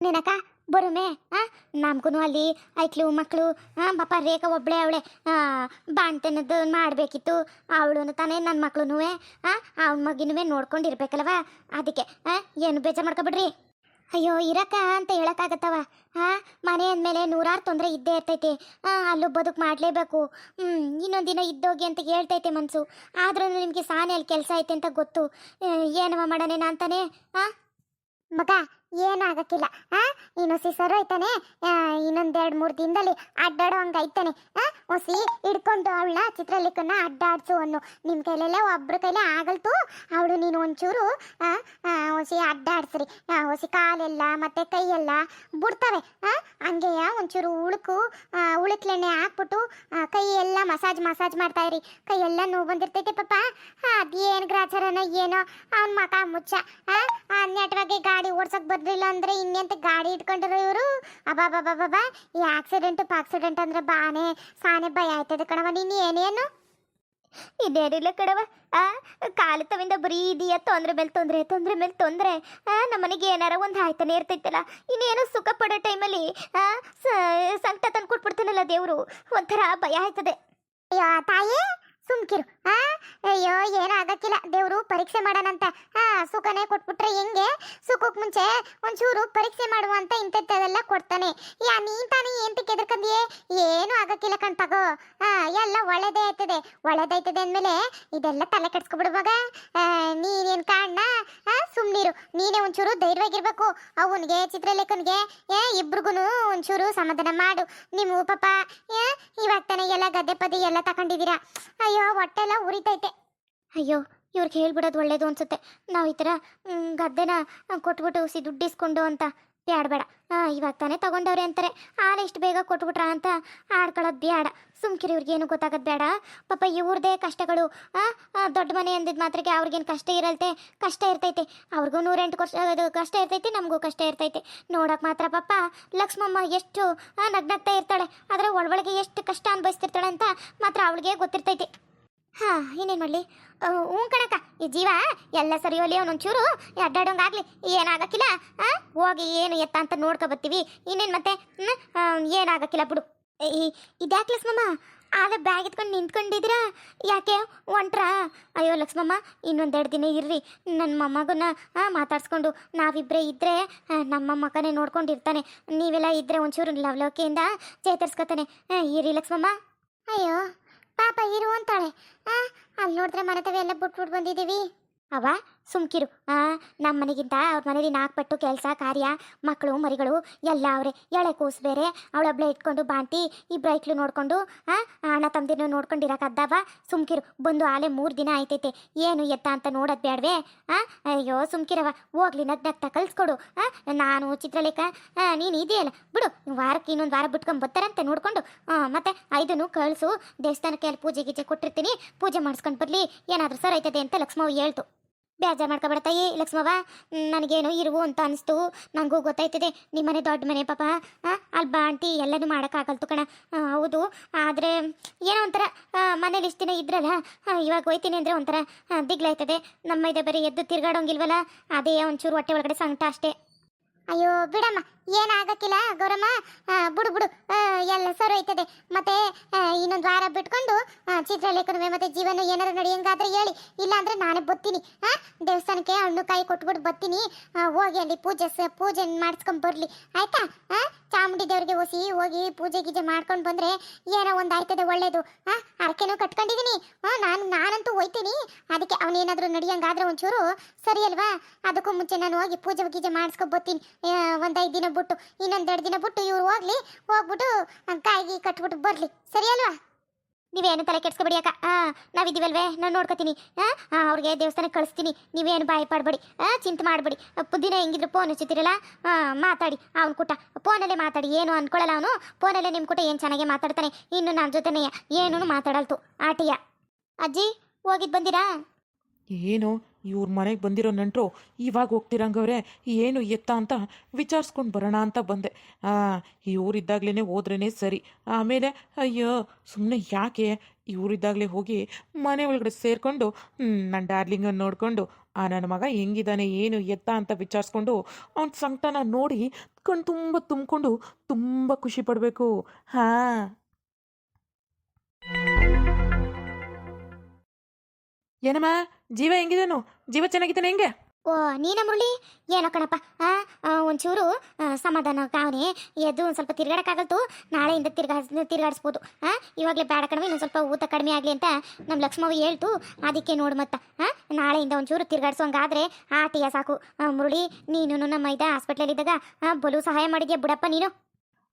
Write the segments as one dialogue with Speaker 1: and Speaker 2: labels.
Speaker 1: ನೀನಕ್ಕ ಬರುಮೆ ಆ? ನಮ್ಗೂ ಅಲ್ಲಿ ಐಕ್ಲು ಮಕ್ಕಳು ಪಾಪ ರೇಖಾ ಒಬ್ಳೆ ಅವಳೆ ಬಾಣ್ತನದ್ದು ಮಾಡಬೇಕಿತ್ತು. ಅವಳು ತಾನೇ ನನ್ನ ಮಕ್ಳು ಆ, ಅವನ ಮಗಿನೂ ನೋಡ್ಕೊಂಡಿರ್ಬೇಕಲ್ವ? ಅದಕ್ಕೆ ಏನು ಬೇಜಾರು ಮಾಡ್ಕೊಬಿಡ್ರಿ? ಅಯ್ಯೋ, ಇರಕ್ಕ ಅಂತ ಹೇಳೋಕ್ಕಾಗತ್ತವ ಹಾ ಮನೆ ಅಂದಮೇಲೆ ನೂರಾರು ತೊಂದರೆ ಇದ್ದೇ ಇರ್ತೈತೆ. ಅಲ್ಲೂ ಬದುಕು ಮಾಡಲೇಬೇಕು. ಹ್ಞೂ ಇನ್ನೊಂದು ಇದ್ದೋಗಿ ಅಂತ ಹೇಳ್ತೈತೆ ಮನಸ್ಸು ಆದ್ರೂ ನಿಮಗೆ ಸಾನೆ ಅಲ್ಲಿ ಕೆಲಸ ಐತೆ ಅಂತ ಗೊತ್ತು. ಏನವ ಮಾಡೋಣ ಅಂತಾನೆ, ಆ? ಮಗ ಏನಾಗಕ್ಕಿಲ್ಲ ಆ ಇನ್ನು ಸಿಸರು ಐತಾನೆ ಇನ್ನೊಂದ್ ಎರಡ್ ಮೂರ್ ದಿನದಲ್ಲಿ ಅಡ್ಡಾಡೋ ಹಂಗ ಐತಾನೆ ಆ ಹೊಸಿ ಹಿಡ್ಕೊಂಡು ಅವಳ ಚಿತ್ರಲೇಖನ ಅಡ್ಡಾಡ್ಸು ಅನ್ನು. ನಿಮ್ ಕೈಲೆಲ್ಲ ಒಬ್ರ ಕೈಲೇ ಆಗಲ್ತು. ಅವಳು ನೀನು ಒಂಚೂರು ಆ, ಆ, ಹೊಸಿ ಅಡ್ಡಾಡ್ಸ್ರಿ. ಆ, ಹೊಸಿ ಕಾಲೆಲ್ಲ ಮತ್ತೆ ಕೈಯೆಲ್ಲ ಬಿಡ್ತವೆ. ಆ ಹಂಗೆಯ ಒಂಚೂರು ಉಳುಕು ಆ, ಉಳುಕ್ಲೆಣ್ಣೆ ಹಾಕ್ಬಿಟ್ಟು ಆ, ಕೈ ಎಲ್ಲ ಮಸಾಜ್ ಮಸಾಜ್ ಮಾಡ್ತಾ ಇರಿ. ಕೈಯೆಲ್ಲ ನೋವು ಬಂದಿರ್ತೈತೆ ಪಾಪ. ಅದೇನು ಗ್ರಾಚಾರನ ಏನೋ. ಅವ್ನ ಮಕ ಮುಚ್ಚ. ಆ ಆ ನೆಟ್ವಾಗಿ ಗಾಡಿ ಓಡ್ಸಕ್ ಬರ್ಲಿಲ್ಲ ಅಂದ್ರೆ ಇನ್ನೆಂತ ಗಾಡಿ ಇಟ್ಕೊಂಡಿರೋ ಇವರು. ಅಬಾಬಾಬಾಬಾ ಈ ಆಕ್ಸಿಡೆಂಟ್ ಆಕ್ಸಿಡೆಂಟ್ ಅಂದ್ರೆ ಬಾನೆ ಸಾನೆ ಭಯ ಆಯ್ತದೆ ಕಣವ ನೀನು ಏನೇನು ಇದೇರಿಲ್ಲ ಕಡವ ಆ ಕಾಲು ತವಿಂದ ಬರೀ ಇದೀಯ. ತೊಂದ್ರೆ ಮೇಲೆ ತೊಂದರೆ ತೊಂದರೆ ಮೇಲೆ ತೊಂದರೆ. ಆ ನಮ್ಮನೆಗೆ ಏನಾರ ಒಂದು ಆಯ್ತಾನೆ ಇರ್ತೈತಲ್ಲ ಇನ್ನೇನು ಸುಖ ಪಡೋ ಟೈಮಲ್ಲಿ ಸಂಕಟ ತಂದು ಕೊಟ್ಬಿಡ್ತಾನಲ್ಲ ದೇವರು. ಒಂಥರ ಭಯ ಆಯ್ತದೆ. ಅಯ್ಯೋ ತಾಯಿ ಸುಮ್ಕಿರು. ಆ? ಅಯ್ಯೋ ಏನಾಗಕ್ಕಿಲ್ಲ ದೇವ್ರು ಪರೀಕ್ಷೆ ಮಾಡೋಣಂತ. ಹಾ ಸುಖನೇ ಕೊಟ್ಬಿಟ್ರೆ ಹೆಂಗೆ? ಸುಖಕ್ಕೆ ಮುಂಚೆ ಒಂಚೂರು ಪರೀಕ್ಷೆ ಮಾಡುವಂತ ಇಂಥದ್ದೆಲ್ಲ ಕೊಡ್ತಾನೆ. ಯಾ, ನೀನ್ ತಾನೇ ಏನ್ ಕೆದರ್ಕಂದಿಯೇ? ಏನು ಆಗಕ್ಕಿಲ್ಲ ಕಣ್ ತಗೋ. ಹಾ ಎಲ್ಲ ಒಳ್ಳೇದೇ ಆಯ್ತದೆ ಒಳ್ಳೇದಾಯ್ತದೆ ಅಂದ್ಮೇಲೆ ಇದೆಲ್ಲ ತಲೆ ಕೆಡ್ಸ್ಕೊಬಿಡು ಮಗ. ನೀನೇನ್ ಕಾರಣ ಸುಮ್ನಿರು. ನೀನೇ ಒಂಚೂರು ಧೈರ್ಯವಾಗಿರ್ಬೇಕು. ಅವನಿಗೆ, ಚಿತ್ರಲೇಖನ್ಗೆ, ಏ ಇಬ್ರಿಗೂ ಒಂಚೂರು ಸಮಾಧಾನ ಮಾಡು. ನಿಮ್ಮ ಪಾಪ, ಏ, ಇವಾಗ ತಾನೇ ಎಲ್ಲ ಗದ್ದೆ ಪದಿ ಎಲ್ಲ ತಗೊಂಡಿದ್ದೀರಾ? ಅಯ್ಯೋ ಹೊಟ್ಟೆಲ್ಲ ಉರಿತೈತೆ. ಅಯ್ಯೋ ಇವ್ರಿಗೆ ಹೇಳ್ಬಿಡೋದು ಒಳ್ಳೇದು ಅನ್ಸುತ್ತೆ. ನಾವು ಈ ಥರ ಗದ್ದೆನ ಕೊಟ್ಬಿಟ್ಟು ಸಿ ದುಡ್ಡಿಸ್ಕೊಂಡು ಅಂತ ಬ್ಯಾಡ ಬೇಡ ಹಾಂ ಇವಾಗ ತಾನೇ ತಗೊಂಡವ್ರೆ ಅಂತಾರೆ. ಹಾಲು ಇಷ್ಟು ಬೇಗ ಕೊಟ್ಬಿಟ್ರ ಅಂತ ಆಡ್ಕೊಳ್ಳೋದು ಬೇಡ ಸುಮ್ಕಿರಿ ಇವ್ರಿಗೇನು ಗೊತ್ತಾಗೋದು ಬೇಡ ಪಾಪ ಇವ್ರದೇ ಕಷ್ಟಗಳು ಆ, ಆ, ದೊಡ್ಡ ಮನೆ ಅಂದಿದ್ದ ಮಾತ್ರಕ್ಕೆ ಅವ್ರಿಗೇನು ಕಷ್ಟ ಇರಲ್ತೆ? ಕಷ್ಟ ಇರ್ತೈತೆ. ಅವ್ರಿಗೂ ನೂರೆಂಟು ವರ್ಷ ಕಷ್ಟ ಇರ್ತೈತೆ ನಮಗೂ ಕಷ್ಟ ಇರ್ತೈತೆ. ನೋಡೋಕೆ ಮಾತ್ರ ಪಾಪ ಲಕ್ಷ್ಮಮ್ಮ ಎಷ್ಟು ಆ, ನಗ್ನಗ್ತಾ ಇರ್ತಾಳೆ. ಆದರೆ ಒಳೊಳಗೆ ಎಷ್ಟು ಕಷ್ಟ ಅನುಭವಿಸ್ತಿರ್ತಾಳೆ ಅಂತ ಮಾತ್ರ ಅವಳಿಗೆ ಗೊತ್ತಿರ್ತೈತೆ. ಇನ್ನೇನು ಮಾಡಲಿ? ಹ್ಞೂ ಕಣಕ್ಕ, ಈ ಜೀವ ಎಲ್ಲ ಸರಿ ಹೋಲಿ ಅವನೊಂಚೂರು ಅಡ್ಡಾಡೋಂಗಾಗ್ಲಿ. ಏನಾಗಕ್ಕಿಲ್ಲ ಹೋಗಿ ಏನು ಎತ್ತ ಅಂತ ನೋಡ್ಕೊ ಬರ್ತೀವಿ. ಇನ್ನೇನು ಮತ್ತೆ? ಏನಾಗಕ್ಕಿಲ್ಲ ಬಿಡು. ಇದ್ಯಾಕೆ ಲಕ್ಷ್ಮಮ್ಮ? ಆಗ ಬ್ಯಾಗ್ ಎತ್ಕೊಂಡು ನಿಂತ್ಕೊಂಡಿದ್ದೀರಾ? ಯಾಕೆ? ಒಂಟ್ರ? ಅಯ್ಯೋ, ಲಕ್ಷ್ಮಮ್ಮ, ಇನ್ನೊಂದೆರಡು ದಿನ ಇರ್ರಿ. ನನ್ನ ಮೊಮ್ಮಗನ ಮಾತಾಡ್ಸ್ಕೊಂಡು ನಾವಿಬ್ಬರೇ ಇದ್ದರೆ ನಮ್ಮ ಮಕ್ಕನೇ ನೋಡ್ಕೊಂಡಿರ್ತಾನೆ. ನೀವೆಲ್ಲ ಇದ್ದರೆ ಒಂಚೂರು ಲವಲೋಕೆಯಿಂದ ಚೇತರಿಸ್ಕೊತಾನೆ. ಇರಿ ಲಕ್ಷ್ಮಮ್ಮ. ಅಯ್ಯೋ ಪಾಪ ಇರು ಅಂತಾಳೆ. ಅಲ್ಲಿ ನೋಡಿದ್ರೆ ಮನೆ ತವೆ ಎಲ್ಲ ಬಿಟ್ಬಿಟ್ಟು ಬಂದಿದ್ದೀವಿ. ಅವ ಸುಮ್ಕಿರು. ಆ ನಮ್ಮ ಮನೆಗಿಂತ ಅವ್ರ ಮನೇಲಿ ನಾಲ್ಕು ಪಟ್ಟು ಕೆಲಸ, ಕಾರ್ಯ ಮಕ್ಕಳು ಮರಿಗಳು, ಎಲ್ಲ ಅವರೇ. ಎಳೆ ಕೂಸು ಬೇರೆ ಅವಳೊಬ್ಳೆ ಇಟ್ಕೊಂಡು ಬಾಂತಿ ಇಬ್ಬರು ಐಕ್ಲು ನೋಡ್ಕೊಂಡು, ಆ, ಅಣ್ಣ ತಮ್ಮದಿನ ನೋಡ್ಕೊಂಡಿರಕ್ಕದ್ದಾವ ಸುಮ್ಕಿರು, ಬಂದು ಆಲೆ ಮೂರು ದಿನ ಆಯ್ತೈತೆ. ಏನು ಎತ್ತ ಅಂತ ನೋಡೋದು ಬೇಡವೇ ಆ, ಅಯ್ಯೋ ಸುಮ್ಕಿರವ ಹೋಗ್ಲಿ ನಗ್ ನಗ್ತಾ ಕಲ್ಸ್ಕೊಡು. ಆ, ನಾನು ಚಿತ್ರಲೇಖ ನೀನು ಇದೆಯಲ್ಲ. ಬಿಡು, ವಾರಕ್ಕೆ ಇನ್ನೊಂದು ವಾರ ಬಿಟ್ಕೊಂಡು ಬರ್ತಾರಂತೆ ನೋಡ್ಕೊಂಡು. ಮತ್ತೆ ಐದನ್ನು ಕಳಿಸು. ದೇವಸ್ಥಾನಕ್ಕೆ ಅಲ್ಲಿ ಪೂಜೆ ಗೀಜೆ ಕೊಟ್ಟಿರ್ತೀನಿ. ಪೂಜೆ ಮಾಡಿಸ್ಕೊಂಡು ಬರಲಿ. ಏನಾದರೂ ಸರ್ ಆಯ್ತದೆ ಅಂತ ಲಕ್ಷ್ಮವ್ ಹೇಳ್ತು. ಬೇಜಾರು ಮಾಡ್ಕೊಬೇಡ ತಾಯಿ, ಲಕ್ಷ್ಮವ್ವ. ನನಗೇನು ಇರುವು ಅಂತ ಅನಿಸ್ತು. ನನಗೂ ಗೊತ್ತಾಯ್ತದೆ. ನಿಮ್ಮ ಮನೆ ದೊಡ್ಡ ಮನೆ ಪಾಪ. ಅಲ್ಲಿ ಬಾ ಬಾಂಟಿ ಎಲ್ಲನೂ ಮಾಡೋಕ್ಕಾಗಲ್ತು ಕಣ. ಹೌದು. ಆದರೆ ಏನೋ ಒಂಥರ ಮನೇಲಿ ಇಷ್ಟು ದಿನ ಇದ್ರಲ್ಲ ಇವಾಗ ಹೋಯ್ತೀನಿ ಅಂದರೆ ಒಂಥರ ದಿಗ್ಲಾಯ್ತದೆ. ನಮ್ಮ ಇದೆ ಬರೀ ಎದ್ದು ತಿರ್ಗಾಡೋಂಗಿಲ್ವಲ್ಲ? ಅದೇ ಒಂಚೂರು ಹೊಟ್ಟೆ ಒಳಗಡೆ ಸಂಕಟ ಅಷ್ಟೇ. ಅಯ್ಯೋ, ಬಿಡಮ್ಮ. ಏನಾಗಕ್ಕಿಲ್ಲ, ಗೌರಮ್ಮ ಬುಡು ಬುಡು ಎಲ್ಲ ಸರಿ ಹೋಯ್ತದೆ ಮತ್ತೆ ಇನ್ನೊಂದು ವಾರ ಬಿಟ್ಕೊಂಡು ಚಿತ್ರಲೇಖನವೇ ಮತ್ತೆ ಜೀವನ ಏನಾರು ನಡೆಯಂಗಾದ್ರೆ ಹೇಳಿ. ಇಲ್ಲ ಅಂದ್ರೆ ನಾನೇ ಬತ್ತೀನಿ ಆ, ದೇವಸ್ಥಾನಕ್ಕೆ ಹಣ್ಣು ಕಾಯಿ ಕೊಟ್ಬಿಟ್ಟು ಬತ್ತೀನಿ ಹೋಗಿ ಅಲ್ಲಿ ಪೂಜೆ ಪೂಜೆ ಮಾಡಿಸ್ಕೊಂಡ್ ಬರ್ಲಿ. ಆಯ್ತಾ? ಆ, ಚಾಮುಂಡಿ ದೇವ್ರಿಗೆ ಹೋಸಿ ಹೋಗಿ ಪೂಜೆ ಗೀಜೆ ಮಾಡ್ಕೊಂಡು ಬಂದ್ರೆ ಏನೋ ಒಂದು ಆಯ್ತದೆ ಒಳ್ಳೇದು. ಆ ಅರಕೆನೂ ಕಟ್ಕೊಂಡಿದ್ದೀನಿ ಹಾ ನಾನು, ನಾನಂತೂ ಹೋಯ್ತೀನಿ. ಅದಕ್ಕೆ ಅವನೇನಾದ್ರೂ ನಡಿಯಂಗಾದ್ರೆ ಒಂಚೂರು ಸರಿ ಅಲ್ವಾ? ಅದಕ್ಕೂ ಮುಂಚೆ ನಾನು ಹೋಗಿ ಪೂಜೆ ಗೀಜೆ ಮಾಡಿಸ್ಕೊಂಡ್ ಬರ್ತೀನಿ. ಒಂದೈದು ದಿನ ಬಿಟ್ಟು ಇನ್ನೊಂದೆರಡು ದಿನ ಬಿಟ್ಟು ಇವ್ರು ಹೋಗ್ಲಿ ಹೋಗ್ಬಿಟ್ಟು ಕಾಯಿಗೆ ಕಟ್ಬಿಟ್ಟು ಬರ್ಲಿ. ಸರಿ ಅಲ್ವಾ? ನೀವೇನು ತಲೆ ಕೆಡ್ಸ್ಕೊಬಿಡಿ ಅಕ್ಕ. ಆ ನಾವಿದ್ದೀವಲ್ವೇ? ನಾನು ನೋಡ್ಕೊತೀನಿ. ಆ, ಅವ್ರಿಗೆ ದೇವಸ್ಥಾನಕ್ಕೆ ಕಳಿಸ್ತೀನಿ. ನೀವೇನು ಬಾಯಿ ಪಾಡ್ಬೇಡಿ. ಆ ಚಿಂತೆ ಮಾಡಬೇಡಿ. ದಿನ ಹೆಂಗಿದ್ರು ಫೋನ್ ಹಚ್ಚುತ್ತೀರಲ್ಲ ಆ, ಮಾತಾಡಿ. ಅವ್ನ ಕೂಟ. ಫೋನಲ್ಲೇ ಮಾತಾಡಿ. ಏನು ಅನ್ಕೊಳ್ಳಲ್ಲ ಅವನು? ಫೋನಲ್ಲೇ ನಿಮ್ಮ ಕೂಟ ಏನು ಚೆನ್ನಾಗಿ ಮಾತಾಡ್ತಾನೆ. ಇನ್ನು ನನ್ನ ಜೊತೆನೇ ಏನೂ ಮಾತಾಡಲ್ತು. ಆಟಿಯ. ಅಜ್ಜಿ ಹೋಗಿದ್ ಬಂದಿರಾ?
Speaker 2: ಏನು? ಇವ್ರ ಮನೆಗೆ ಬಂದಿರೋ ನೆಂಟರು, ಇವಾಗ ಹೋಗ್ತಿರಂಗವ್ರೆ, ಏನು ಎತ್ತ ಅಂತ ವಿಚಾರಿಸ್ಕೊಂಡು ಬರೋಣ ಅಂತ ಬಂದೆ. ಇವರಿದ್ದಾಗಲೇ ಹೋದ್ರೇ ಸರಿ. ಆಮೇಲೆ, ಅಯ್ಯೋ ಸುಮ್ಮನೆ ಯಾಕೆ? ಇವರಿದ್ದಾಗಲೇ ಹೋಗಿ ಮನೆ ಒಳಗಡೆ ಸೇರಿಕೊಂಡು ನನ್ನ ಡಾರ್ಲಿಂಗನ್ನು ನೋಡಿಕೊಂಡು, ಆ ನನ್ನ ಮಗ ಹೆಂಗಿದ್ದಾನೆ ಏನು ಎತ್ತ ಅಂತ ವಿಚಾರಿಸ್ಕೊಂಡು, ಅವ್ನ ಸಂಕಟನ ನೋಡಿ ಕಣ್ ತುಂಬ ತುಂಬಿಕೊಂಡು ತುಂಬ ಖುಷಿ ಪಡಬೇಕು. ಹಾಂ. ಏನಮ್ಮ, ಜೀವ ಹೆಂಗಿದೇನು? ಜೀವ ಚೆನ್ನಾಗಿದ್ದಾನೆ ಹೆಂಗೆ?
Speaker 1: ಓ ನೀನ ಮುರಳಿ? ಏನೋ ಕಣಪ್ಪ. ಆ, ಆ, ಒಂಚೂರು ಸಮಾಧಾನ ಕಾವನೆ ಎದ್ದು ಒಂದು ಸ್ವಲ್ಪ ತಿರ್ಗಾಡಕ್ಕಾಗಲ್ತು ನಾಳೆಯಿಂದ ತಿರ್ಗಾ ತಿರ್ಗಾಡಿಸ್ಬೋದು. ಆ ಇವಾಗಲೇ ಬೇಡ ಕಡಿಮೆ ಇನ್ನೊಂದು ಸ್ವಲ್ಪ ಊತ ಕಡಿಮೆ ಆಗಲಿ ಅಂತ ನಮ್ಮ ಲಕ್ಷ್ಮವ್ವ ಹೇಳ್ತು. ಅದಕ್ಕೆ ನೋಡು ಮತ್ತ. ಆ ನಾಳೆಯಿಂದ ಒಂಚೂರು ತಿರ್ಗಾಡ್ಸೋಂಗಾದ್ರೆ ಆಟಿಯ ಸಾಕು. ಆ, ಮುರಳಿ ನೀನು ನಮ್ಮ ಮೈದ ಹಾಸ್ಪಿಟ್ಲಲ್ಲಿದ್ದಾಗ ಇದ್ದಾಗ ಬಲು ಸಹಾಯ ಮಾಡಿದ್ಯಾ ಬಿಡಪ್ಪ ನೀನು?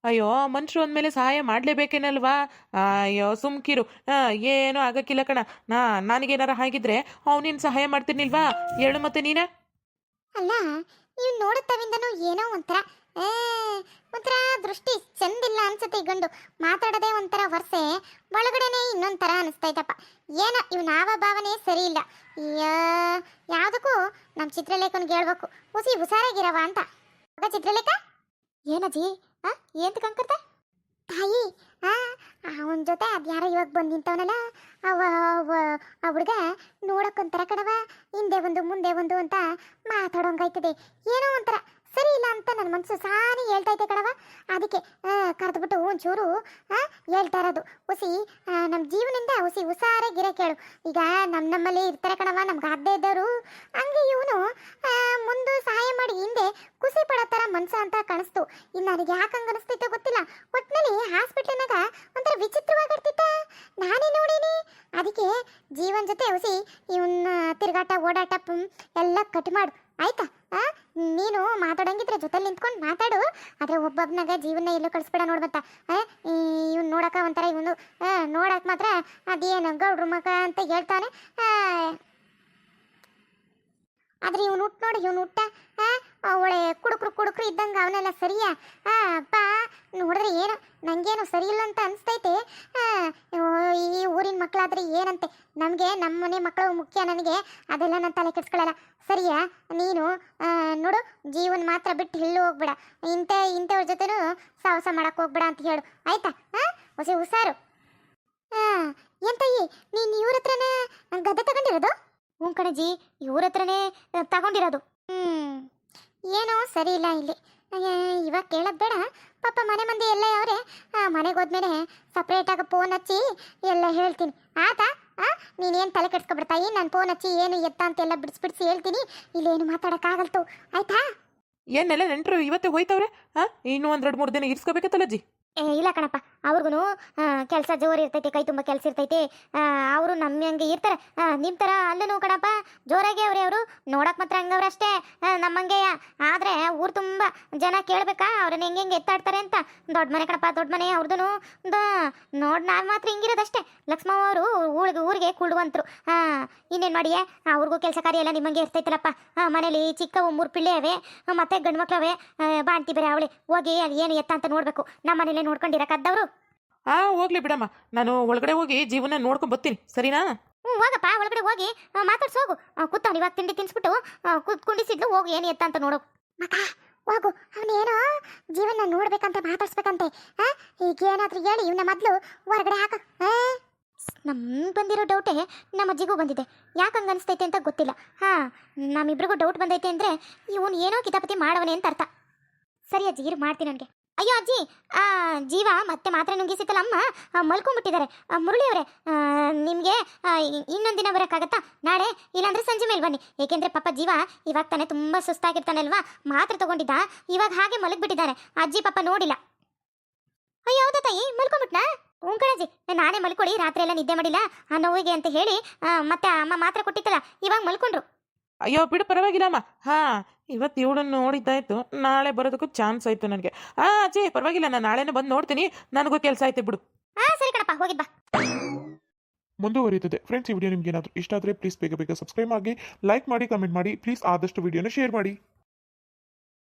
Speaker 2: ಅಯ್ಯೋ ಮನುಷ್ಯರು ಅಂದಮೇಲೆ ಸಹಾಯ ಮಾಡಲೇಬೇಕೇನಲ್ವಾ? ಅಯ್ಯೋ, ಸುಮ್ಕಿರು. ಏನು ಆಗಕ್ಕಿಲ್ಲ ಕಣ. ನಾ, ನನಗೇನಾರ ಹಾಗಿದ್ರೆ ಅವನೇನು ಸಹಾಯ ಮಾಡ್ತೀನಿಲ್ವಾ ಹೇಳು ಮತ್ತೆ ನೀನ.
Speaker 1: ಅಲ್ಲ, ನೀವು ನೋಡುತ್ತವಿಂದನೂ ಏನೋ ಒಂಥರ ಒಂಥರ ದೃಷ್ಟಿ ಚಂದಿಲ್ಲ ಅನ್ಸುತ್ತೆ ಈ ಗಂಡು ಮಾತಾಡದೆ ಒಂಥರ ವರ್ಷೆ ಒಳಗಡೆನೆ ಇನ್ನೊಂಥರ ಅನಿಸ್ತೈತಪ್ಪ ಏನೋ, ಇವನ ಆವ ಭಾವನೆ ಸರಿ ಇಲ್ಲ ಯಾವ್ದಕ್ಕೂ ನಮ್ಮ ಚಿತ್ರಲೇಖನ್ಗೆ ಹೇಳ್ಬೇಕು. ಹುಸಿ ಹುಷಾರಾಗಿರವ ಅಂತ. ಚಿತ್ರಲೇಖ. ಏನಜ್ಜಿ ಆ ಏಂತ ಕಂಕರ್ತೆ ತಾಯಿ, ಆ ಅವನ ಜೊತೆ ಅದ್ಯಾರ ಇವಾಗ ಬಂದು ನಿಂತವನಲ್ಲ, ಅವ ಆ ಹುಡುಗ ನೋಡಕ್ಕೊಂಥರ ಕಣವ, ಹಿಂದೆ ಒಂದು, ಮುಂದೆ ಒಂದು ಅಂತ ಮಾತಾಡೋಂಗಾಯ್ತದೆ ಏನೋ ಒಂಥರ ನನ್ನ ಮನಸ್ಸು ಸಾರಿ ಹೇಳ್ತಾ ಐತೆ ಕಣವ ಅದಕ್ಕೆ ಕರೆದ್ಬಿಟ್ಟು ಒಂಚೂರು ಆ, ಹೇಳ್ತಾ ಇರೋದು. ಹುಸಿ ನಮ್ಮ ಜೀವನದಿಂದ ಹುಸಿ ಹುಷಾರೇ ಗಿರ ಕೇಳು. ಈಗ ನಮ್ಮ ನಮ್ಮಲ್ಲಿ ಇರ್ತಾರೆ ಕಣವ ನಮ್ಗೆ ಆಗದೆ ಇದ್ದವರು ಹಂಗೆ ಇವನು ಮುಂದೆ ಸಹಾಯ ಮಾಡಿ ಹಿಂದೆ ಖುಷಿ ಪಡೋ ಥರ ಮನಸ್ಸು ಅಂತ ಕಾಣಿಸ್ತು. ಇನ್ನು ನನಗೆ ಯಾಕೆ ಹಂಗೆ ಅನಿಸ್ತಿತ್ತೋ ಗೊತ್ತಿಲ್ಲ. ಒಟ್ಟಿನಲ್ಲಿ ಹಾಸ್ಪಿಟ್ಲಿನಾಗ ಒಂಥರ ವಿಚಿತ್ರವಾಗಿರ್ತಿತ್ತ ನಾನೇ ನೋಡೀನಿ. ಅದಕ್ಕೆ ಜೀವನ ಜೊತೆ ಹುಸಿ ಇವನ್ನ ತಿರುಗಾಟ ಓಡಾಟ ಎಲ್ಲ ಕಟ್ ಮಾಡು. ಆಯ್ತಾ? ನೀನು ಮಾತಾಡಂಗಿದ್ರೆ ಜೊತೆಲಿ ನಿಂತ್ಕೊಂಡು ಮಾತಾಡು. ಆದ್ರೆ ಒಬ್ಬೊಬ್ನಾಗ ಜೀವನ ಎಲ್ಲೂ ಕಳಿಸ್ಬೇಡ ನೋಡ್ಬತ್ತ ಇವ್ನು ನೋಡಕ ಒಂಥರ ಇವನು. ನೋಡಕ್ಕೆ ಮಾತ್ರ ಅದೇನು ಗೌಡ್ರ ಮಗ ಅಂತ ಹೇಳ್ತಾನೆ. ಆದ್ರೆ ಇವನು ಹುಟ್ಟು ನೋಡಿ, ಇವನು ಹುಟ್ಟ. ಒಳ್ಳೆ ಕುಡುಕ್ರು ಕುಡುಕ್ರು ಇದ್ದಂಗೆ ಅವನೆಲ್ಲ ಸರಿಯಾ? ಅಪ್ಪ, ನೋಡಿದ್ರೆ ಏನು ನನಗೇನು ಸರಿಯಿಲ್ಲ ಅಂತ ಅನಿಸ್ತೈತೆ. ಈ ಊರಿನ ಮಕ್ಕಳಾದ್ರೆ ಏನಂತೆ? ನಮಗೆ ನಮ್ಮ ಮನೆ ಮಕ್ಕಳು ಮುಖ್ಯ ನನಗೆ. ಅದೆಲ್ಲ ನಾನು ತಲೆ ಕೆಡ್ಸ್ಕೊಳ್ಳಲ್ಲ ಸರಿಯಾ? ನೀನು ನೋಡು, ಜೀವನ ಮಾತ್ರ ಬಿಟ್ಟು ಹಿಳ್ಳು ಹೋಗ್ಬೇಡ. ಇಂಥ ಇಂಥವ್ರ ಜೊತೆನೂ ಸಾಹಸ ಮಾಡಕ್ಕೆ ಹೋಗ್ಬೇಡ ಅಂತ ಹೇಳು. ಆಯ್ತಾ? ಹಾಂ ಹೊಸ ಹುಷಾರು. ಹಾಂ ಎಂತಯ್ಯಿ ನೀನು ಇವ್ರ ಹತ್ರನೇ ಗದ್ದೆ ತಗೊಂಡಿರೋದು? ಹ್ಞೂ ಕಣಜಿ, ಇವ್ರ ಹತ್ರನೇ ತಗೊಂಡಿರೋದು. ಏನೋ ಸರಿ ಇಲ್ಲ ಇಲ್ಲಿ. ಇವಾಗ ಕೇಳೋದು ಬೇಡ. ಪಾಪ ಮನೆ ಮಂದಿ ಎಲ್ಲ ಅವರೇ ಮನೆಗೆ ಹೋದ್ಮೇಲೆ ಸಪ್ರೇಟಾಗಿ ಫೋನ್ ಹಚ್ಚಿ ಎಲ್ಲ ಹೇಳ್ತೀನಿ. ಆತಾ? ಆ ನೀನೇನು ತಲೆ ಕೆಡ್ಸ್ಕೊಬಿಡ್ತಾಯಿ ನಾನು ಫೋನ್ ಹಚ್ಚಿ ಏನು ಎತ್ತ ಅಂತೆಲ್ಲ ಬಿಡಿಸಿ ಬಿಡಿಸಿ ಹೇಳ್ತೀನಿ. ಇಲ್ಲೇನು ಮಾತಾಡೋಕ್ಕಾಗಲ್ತು. ಆಯ್ತಾ?
Speaker 2: ಏನೆಲ್ಲ ನೆಂಟರು ಇವತ್ತೇ ಹೋಯ್ತವ್ರೆ? ಹಾಂ ಇನ್ನೂ ಒಂದೆರಡು ಮೂರು ದಿನ ಇರ್ಸ್ಕೋಬೇಕತ್ತಲ್ಲಜ್ಜಿ
Speaker 1: ಏ ಇಲ್ಲ ಕಣಪ್ಪ. ಅವ್ರಿಗೂ ಕೆಲಸ ಜೋರು ಇರ್ತೈತೆ ಕೈ ತುಂಬ ಕೆಲಸ ಇರ್ತೈತೆ. ಅವರು ನಮ್ಮ ಹಂಗೆ ಇರ್ತಾರೆ. ನಿಮ್ಮ ಥರ ಅಲ್ಲೂ ಕಣಪ್ಪ ಜೋರಾಗಿ ಅವ್ರಿ ಅವರು. ನೋಡಕ್ ಮಾತ್ರ ಹಂಗವ್ರೆ ಅಷ್ಟೇ. ನಮ್ಮಂಗೆ ಆದರೆ ಊರು ತುಂಬ ಜನ ಕೇಳಬೇಕಾ ಅವ್ರನ್ನ ಹೆಂಗೆ ಹೆಂಗೆ ಎತ್ತಾಡ್ತಾರೆ ಅಂತ. ದೊಡ್ಡ ಮನೆ ಕಣಪ್ಪ ದೊಡ್ಡ ಮನೆ ಅವ್ರದ್ದು ನೋಡಿ ನಾವು ಮಾತ್ರ ಹಿಂಗಿರೋದಷ್ಟೇ. ಲಕ್ಷ್ಮವ್ವ ಅವರು ಊಳಿಗೆ ಊರಿಗೆ ಕುಳ್ಳುವಂತರು ಹಾಂ ಇನ್ನೇನು ಮಾಡಿಯೇ ಅವ್ರಿಗೂ ಕೆಲಸ ಕಾರ್ಯ ಎಲ್ಲ ನಿಮ್ಮಂಗೆ ಇರ್ತೈತಲ್ಲಪ್ಪ. ಹಾಂ ಮನೇಲಿ ಚಿಕ್ಕವು ಮೂರು ಪಿಳ್ಳೆ ಆ, ಮತ್ತೆ ಗಂಡು ಮಕ್ಳವೆ ಬಾಣ್ತಿ ಬೇರೆ ಅವಳೆ. ಹೋಗಿ ಅಲ್ಲಿ ಏನು ಎತ್ತ ಅಂತ ನೋಡಬೇಕು. ನಮ್ಮ ಮನೇಲೆ ನೋಡ್ಕೊಂಡಿರಕ್ಕದ್ದವರು
Speaker 2: ಆ, ಹೋಗ್ಲಿ ಬಿಡಮ್ಮ. ನಾನು ಒಳಗಡೆ ಹೋಗಿ ಜೀವನ ನೋಡ್ಕೊಂಡ್ ಬರ್ತೀನಿ. ಸರಿನಾ?
Speaker 1: ಹ್ಞೂ ಹೋಗಪ್ಪ. ಒಳಗಡೆ ಹೋಗಿ ಮಾತಾಡ್ಸಿ, ಹೋಗು. ಕೂತವ್ನು ಇವಾಗ ತಿಂಡಿ ತಿನ್ಸ್ಬಿಟ್ಟು ಕುತ್ಕೊಂಡಿಸಿದ್ಲು ಹೋಗು, ಏನು ಎತ್ತ ಅಂತ ನೋಡೋ. ಮಕ ಹೋಗು. ಅವನೇನೋ ಜೀವನ ನೋಡ್ಬೇಕಂತ ಮಾತಾಡ್ಸ್ಬೇಕಂತೆ. ಈಗ ಏನಾದ್ರೂ ಹೇಳಿ, ಇವನ ಮೊದ್ಲು ಹೊರಗಡೆ ಹಾಕ. ನಮ್ಗೆ ಬಂದಿರೋ ಡೌಟೇ ನಮ್ಮ ಅಜ್ಜಿಗೂ ಬಂದಿದೆ. ಯಾಕೆ ಹಂಗೆ ಅನಿಸ್ತೈತೆ ಅಂತ ಗೊತ್ತಿಲ್ಲ. ಹಾಂ, ನಮ್ಮಿಬ್ರಿಗೂ ಡೌಟ್ ಬಂದೈತೆ ಅಂದ್ರೆ, ಇವನು ಏನೋ ಕಿತಾಪತಿ ಮಾಡವನೇ ಅಂತ ಅರ್ಥ. ಸರಿ ಅಜ್ಜಿ, ಇರು, ಮಾಡ್ತೀನಿ ನನಗೆ ಅಯ್ಯೋ ಅಜ್ಜಿ, ಆ, ಜೀವ ಮತ್ತೆ ಮಾತ್ರೆ ನುಂಗಿಸಿತಲ್ಲ ಅಮ್ಮ? ಮಲ್ಕೊಂಡ್ಬಿಟ್ಟಿದ್ದಾರೆ. ಮುರುಳಿ ಅವರೇ ನಿಮಗೆ ಇನ್ನೊಂದು ದಿನ ಬರೋಕ್ಕಾಗತ್ತಾ? ನಾಳೆ, ಇಲ್ಲಾಂದ್ರೆ ಸಂಜೆ ಮೇಲೆ ಬನ್ನಿ. ಏಕೆಂದರೆ ಪಾಪ ಜೀವ ಇವಾಗ ತಾನೇ ತುಂಬ ಸುಸ್ತಾಗಿರ್ತಾನಲ್ವಾ? ಮಾತ್ರೆ ತಗೊಂಡಿದ್ದ, ಇವಾಗ ಹಾಗೆ ಮಲಗಿಬಿಟ್ಟಿದ್ದಾರೆ. ಅಜ್ಜಿ ಪಾಪ ನೋಡಿಲ್ಲ. ಅಯ್ಯೋ, ಹೌದಾ ತಾಯಿ? ಮಲ್ಕೊಂಡ್ಬಿಟ್ನಾ? ಹ್ಞೂ ಕಣಜ್ಜಿ, ನಾನೇ ಮಲ್ಕೊಳ್ಳಿ ರಾತ್ರಿ ಎಲ್ಲ ನಿದ್ದೆ ಮಾಡಿಲ್ಲ, ಆ ನೋವಿಗೆ ಅಂತ ಹೇಳಿ ಮತ್ತೆ ಅಮ್ಮ ಮಾತ್ರೆ ಕೊಟ್ಟಿತ್ತಲ್ಲ, ಇವಾಗ ಮಲ್ಕೊಂಡ್ರು.
Speaker 2: ಅಯ್ಯೋ ಬಿಡು ಪರವಾಗಿಲ್ಲಮ್ಮ ಹಾ ಇವತ್ತು ಇವಳನ್ನು ನೋಡಿದ್ದಾಯ್ತು ನಾಳೆ ಬರೋದಕ್ಕೂ ಚಾನ್ಸ್ ಆಯ್ತು ನನಗೆ. ಹಾ ಅಜ್ಜಿ ಪರವಾಗಿಲ್ಲ ನಾನು ನಾಳೆನೇ ಬಂದು ನೋಡ್ತೀನಿ. ನನಗೂ ಕೆಲಸ ಆಯ್ತು ಬಿಡು.
Speaker 1: ಹಾ ಸರಿ ಕಣಪ್ಪ ಹೋಗಿದ್ ಬಾ.
Speaker 3: ಮುಂದುವರಿಯುತ್ತದೆ. ಫ್ರೆಂಡ್ಸ್ ಈ ವಿಡಿಯೋ ನಿಮ್ಗೆ ಏನಾದರೂ ಇಷ್ಟ ಆದರೆ ಪ್ಲೀಸ್ ಬೇಗ ಬೇಗ ಸಬ್ಸ್ಕ್ರೈಬ್ ಆಗಿ ಲೈಕ್ ಮಾಡಿ ಕಮೆಂಟ್ ಮಾಡಿ ಪ್ಲೀಸ್ ಆದಷ್ಟು ವಿಡಿಯೋನ ಶೇರ್ ಮಾಡಿ.